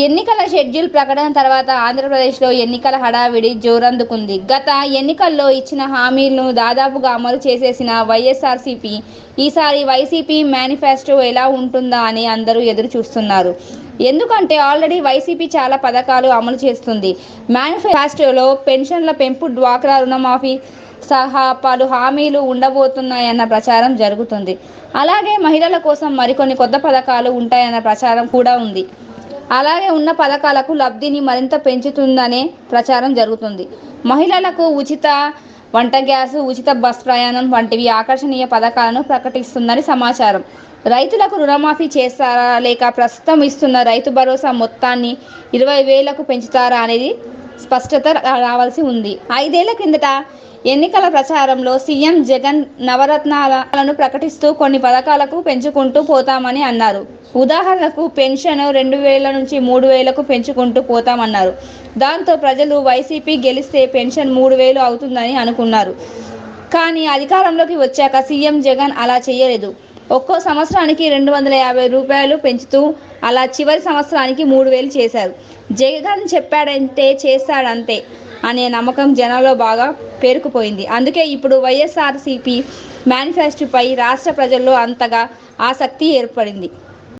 ఎన్నికల షెడ్యూల్ ప్రకటన తర్వాత ఆంధ్రప్రదేశ్లో ఎన్నికల హడావిడి జోరందుకుంది. గత ఎన్నికల్లో ఇచ్చిన హామీలను దాదాపుగా అమలు చేసేసిన వైఎస్ఆర్సీపీ ఈసారి వైసీపీ మేనిఫెస్టో ఎలా ఉంటుందా అని అందరూ ఎదురు చూస్తున్నారు ఎందుకంటే ఆల్రెడీ వైసీపీ చాలా పథకాలు అమలు చేస్తుంది. మేనిఫెస్టోలో పెన్షన్ల పెంపు డ్వాక్రా రుణమాఫీ సహా పలు హామీలు ఉండబోతున్నాయన్న ప్రచారం జరుగుతుంది. అలాగే మహిళల కోసం మరికొన్ని కొత్త పథకాలు ఉంటాయన్న ప్రచారం కూడా ఉంది. అలాగే ఉన్న పథకాలకు లబ్ధిని మరింత పెంచుతుందనే ప్రచారం జరుగుతుంది. మహిళలకు ఉచిత వంట గ్యాస్ ఉచిత బస్ ప్రయాణం వంటివి ఆకర్షణీయ పథకాలను ప్రకటిస్తుందని సమాచారం. రైతులకు రుణమాఫీ చేస్తారా లేక ప్రస్తుతం ఇస్తున్న రైతు భరోసా మొత్తాన్ని ఇరవై వేలకు పెంచుతారా అనేది స్పష్టత రావాల్సి ఉంది. ఐదేళ్ళ కిందట ఎన్నికల ప్రచారంలో సీఎం జగన్ నవరత్నాలను ప్రకటిస్తూ కొన్ని పథకాలకు పెంచుకుంటూ పోతామని అన్నారు. ఉదాహరణకు పెన్షన్ రెండు వేల నుంచి మూడు వేలకు పెంచుకుంటూ పోతామన్నారు. దాంతో ప్రజలు వైసీపీ గెలిస్తే పెన్షన్ మూడు వేలు అవుతుందని అనుకున్నారు. కానీ అధికారంలోకి వచ్చాక సీఎం జగన్ అలా చేయలేదు. ఒక్కో సంవత్సరానికి రెండు వందల యాభై రూపాయలు పెంచుతూ అలా చివరి సంవత్సరానికి మూడు వేలు చేశారు. జగన్ చెప్పాడంటే చేస్తాడంతే అనే నమ్మకం జనాల్లో బాగా పేరుకుపోయింది. అందుకే ఇప్పుడు వైఎస్ఆర్సీపీ మేనిఫెస్టోపై రాష్ట్ర ప్రజల్లో అంతగా ఆసక్తి ఏర్పడింది.